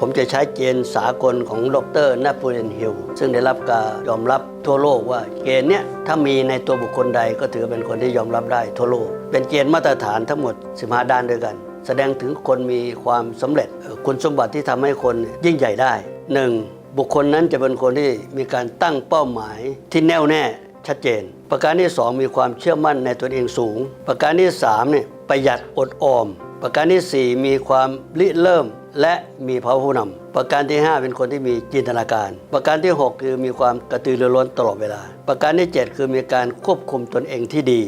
ผมจะใช้เกณฑ์สากลของดรนโปเลียนฮิลซึ่งได้รับการยอมรับทั่วโลกว่าเกณฑ์เนี้ยถ้ามีในตัวบุคคลใดก็ถือเป็นคนที่ยอมรับได้ทั่วโลก เป็นเกณฑ์มาตรฐานทั้งหมด 15 ด้านด้วยกัน แสดงถึงคนมีความสำเร็จ คุณสมบัติที่ทำให้คนยิ่งใหญ่ได้ 1. บุคคลนั้นจะเป็นคนที่มีการตั้งเป้าหมายที่แน่วแน่ชัดเจน ประการที่ 2 มีความเชื่อมั่นในตนเองสูง ประการที่3เนี่ยประหยัดอดออม ประการที่ 4 มีความริเริ่ม และมีภาวะผู้นำประการที่ 5 เป็นคนที่มีจินตนาการ ประการที่ 6 คือมีความกระตือรือร้นตลอดเวลา ประการที่ 7 คือมีการควบคุมตนเองที่ดี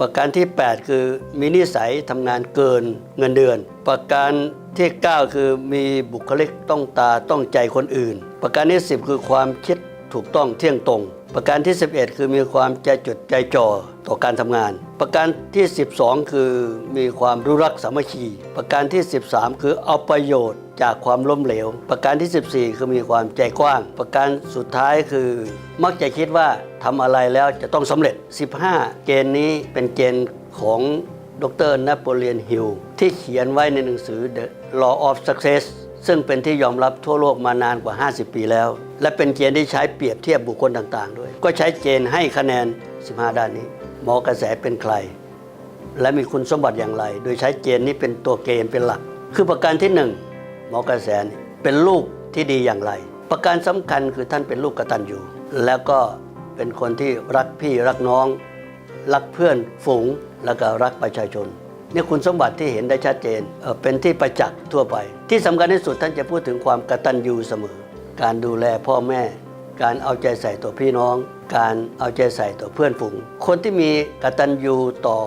ประการที่ 8 คือมีนิสัยทำงานเกินเงินเดือน ประการที่ 9 คือมีบุคลิกต้องตาต้องใจคนอื่น ประการที่ 10 คือความคิดถูกต้องเที่ยงตรง ประการที่ 11 คือมีความใจจดใจจ่อต่อการทำงาน ประการที่ 12 คือมีความรู้รักสามัคคี ประการที่ 13 คือเอาประโยชน์จากความล้มเหลว ประการที่ 14 คือมีความใจกว้าง ประการสุดท้ายคือ มักจะคิดว่าทำอะไรแล้วจะต้องสำเร็จ 15 เกณฑ์นี้เป็นเกณฑ์ของดรนโปเลียนฮิลที่เขียนไว้ในหนังสือ The Law of Success ซึ่งเป็นที่ยอมรับทั่วโลกมานานกว่า 50 ปีแล้ว และเป็นเกณฑ์ที่ใช้เปรียบเทียบบุคคลต่าง ๆ ด้วย ก็ใช้เกณฑ์ให้คะแนน 15 ด้านนี้ หมอกระแสเป็นใคร และมีคุณสมบัติอย่างไร โดยใช้เกณฑ์นี้เป็นตัวเกณฑ์เป็นหลัก คือประการที่หนึ่งหมอกระแสเป็นลูกที่ดีอย่างไร ประการสำคัญคือท่านเป็นลูกกตัญญูแล้วก็เป็นคนที่รักพี่รักน้อง รักเพื่อนฝูงแล้วก็รักประชาชน นี่คุณสมบัติที่เห็นได้ชัดเจนเป็นที่ประจักษ์ทั่วไป ที่สำคัญที่สุดท่านจะพูดถึงความกตัญญูเสมอ การดูแลพ่อแม่ การเอาใจใส่ต่อพี่น้อง การเอาใจใส่ต่อเพื่อนฝูง คนที่มีกตัญญูต่อ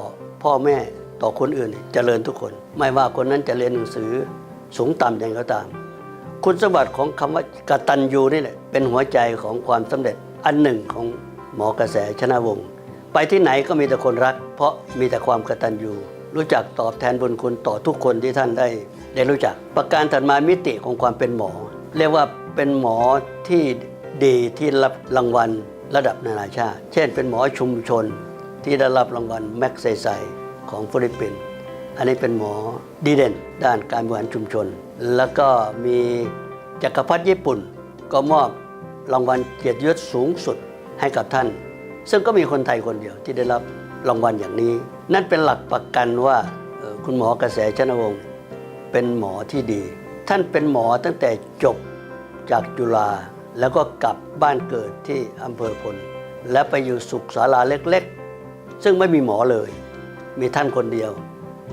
พ่อแม่ต่อคนอื่นเนยเจริญทุกคน ไม่ว่าคนนั้นจะเรียนหนังสือสูงต่ำอย่างไรก็ตาม คุณสมบัติของคำว่ากตัญญูนี่แหละเป็นหัวใจของความสำเร็จอันหนึ่งของหมอกระแสชนะวงศ์ไปที่ไหนก็มีแต่คนรัก เพราะมีแต่ความกตัญญู รู้จักตอบแทนบุญคุณต่อทุกคนที่ท่านได้ได้รู้จัก ประการถัดมามิติของความเป็นหมอ เรียกว่าเป็นหมอที่ดีที่รับรางวัลระดับนานาชาติ เช่น เป็นหมอชุมชนที่ได้รับรางวัลแม็กเซไซของฟิลิปปินส์อันนี้เป็นหมอดีเด่น ด้านการบริหารชุมชน แล้วก็มีจักรพรรดิญี่ปุ่น ก็มอบรางวัลเกียรติยศสูงสุดให้กับท่าน ซึ่งก็มีคนไทยคนเดียวที่ได้รับรางวัลอย่างนี้ นั่นเป็นหลักประกันว่าคุณหมอกระแสชนวงศ์เป็นหมอที่ดี ท่านเป็นหมอตั้งแต่จบจากจุฬาแล้วก็กลับบ้านเกิดที่อำเภอพล และไปอยู่สุขศาลาเล็กๆ ซึ่งไม่มีหมอเลย มีท่านคนเดียว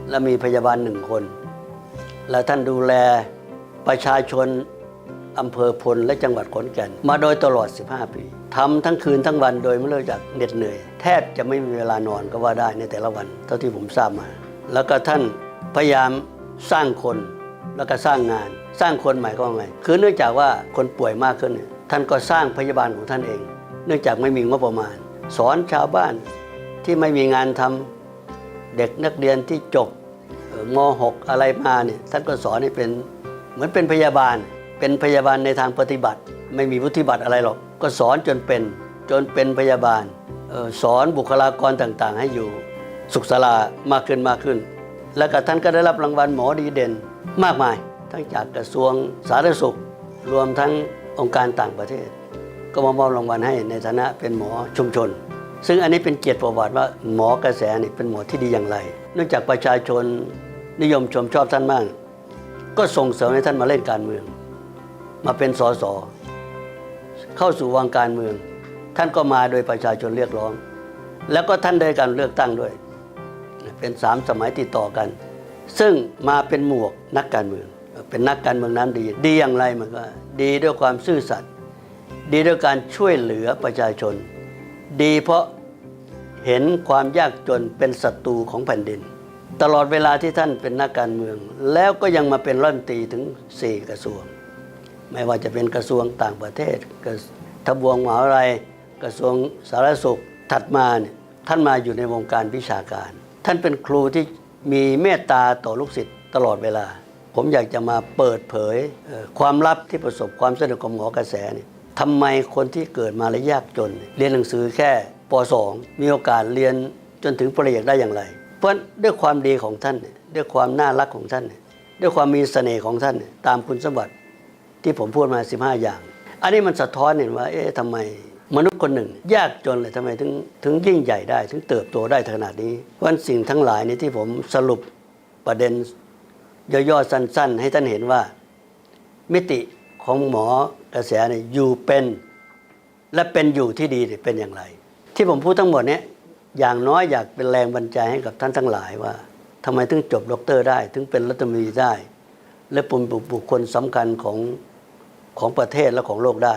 และมีพยาบาลหนึ่งคน และท่านดูแลประชาชน อำเภอพลและจังหวัดขอนแก่น มาโดยตลอด 15 ปีทำทั้งคืนทั้งวันโดยไม่เลิกจากเหน็ดเหนื่อย แทบจะไม่มีเวลานอนก็ว่าได้ในแต่ละวันเท่าที่ผมทราบมา แล้วก็ท่านพยายามสร้างคนแล้วก็สร้างงาน สร้างคนใหมายความว่าไง คือเนื่องจากว่าคนป่วยมากขึ้น ท่านก็สร้างพยาบาลของท่านเอง เนื่องจากไม่มีงบประมาณ สอนชาวบ้านที่ไม่มีงานทำเด็กนักเรียนที่จบเอ่อม .6 อะไรมาเนี่ยท่านก็สอนให้เป็นเหมือนเป็นพยาบาล เป็นพยาบาลในทางปฏิบัติ ไม่มีวุฒิบัตรอะไรหรอก ก็สอนจนเป็นจนเป็นพยาบาลออสอนบุคลากรต่างๆ ให้อยู่สุขศาลามากขึ้นมากขึ้น แล้วก็ท่านก็ได้รับรางวัลหมอดีเด่นมากมาย ทั้งจากกระทรวงสาธารณสุข รวมทั้งองค์การต่างประเทศ ก็มามอบรางวัลให้ในฐานะเป็นหมอชุมชน ซึ่งอันนี้เป็นเกียรติประวัติว่าหมอกระแสนี่เป็นหมอที่ดีอย่างไร เนื่องจากประชาชนนิยมชมชอบท่านมาก ก็ส่งเสริมให้ท่านมาเล่นการเมือง มาเป็นสสเข้าสู่วงการเมือง ท่านก็มาโดยประชาชนเรียกร้อง แล้วก็ท่านได้การเลือกตั้งด้วย เป็นสามสมัยติดต่อกัน ซึ่งมาเป็นหมวกนักการเมือง เป็นนักการเมืองน้ำดี ดีอย่างไรมันก็ดีด้วยความซื่อสัตย์ดีด้วยการช่วยเหลือประชาชน ดีเพราะเห็นความยากจนเป็นศัตรูของแผ่นดิน ตลอดเวลาที่ท่านเป็นนักการเมือง แล้วก็ยังมาเป็นรัฐมนตรีถึง 4 กระทรวง ไม่ว่าจะเป็นกระทรวงต่างประเทศกระทบวงมหาวิทยาลัย กระทรวงสาธารณสุขถัดมาเนี่ยท่านมาอยู่ในวงการวิชาการ ท่านเป็นครูที่มีเมตตาต่อลูกศิษย์ตลอดเวลา ผมอยากจะมาเปิดเผยความลับที่ประสบความสำเร็จของหมอกระแสเนี่ยทำไมคนที่เกิดมาและยากจน เรียนหนังสือแค่ป .2 มีโอกาสเรียนจนถึงปริญญาได้อย่างไร เพราะด้วยความดีของท่าน ด้วยความน่ารักของท่าน ด้วยความมีเสน่ห์ของท่านตามคุณสมบัติ ที่ผมพูดมา 15 อย่าง อันนี้มันสะท้อนเห็นว่า เอ๊ะทำไมมนุษย์คนหนึ่ง ยากจนเลยทำไมถึงถึงยิ่งใหญ่ได้ ถึงเติบโตได้ขนาดนี้เพราะฉะนั้นสิ่งทั้งหลายนี้ที่ผมสรุปประเด็นย่อๆสั้น ๆ ให้ท่านเห็นว่า มิติของหมอกระแสเนี่ยอยู่เป็นและเป็นอยู่ที่ดีเนี่ยเป็นอย่างไร ที่ผมพูดทั้งหมดเนี้ยอย่างน้อยอยากเป็นแรงบันดาลใจให้กับท่านทั้งหลายว่าทำไมถึงจบด็อกเตอร์ได้ ถึงเป็นรัฐมนตรีได้ และเป็นบุคคลสำคัญของ ของประเทศและของโลกได้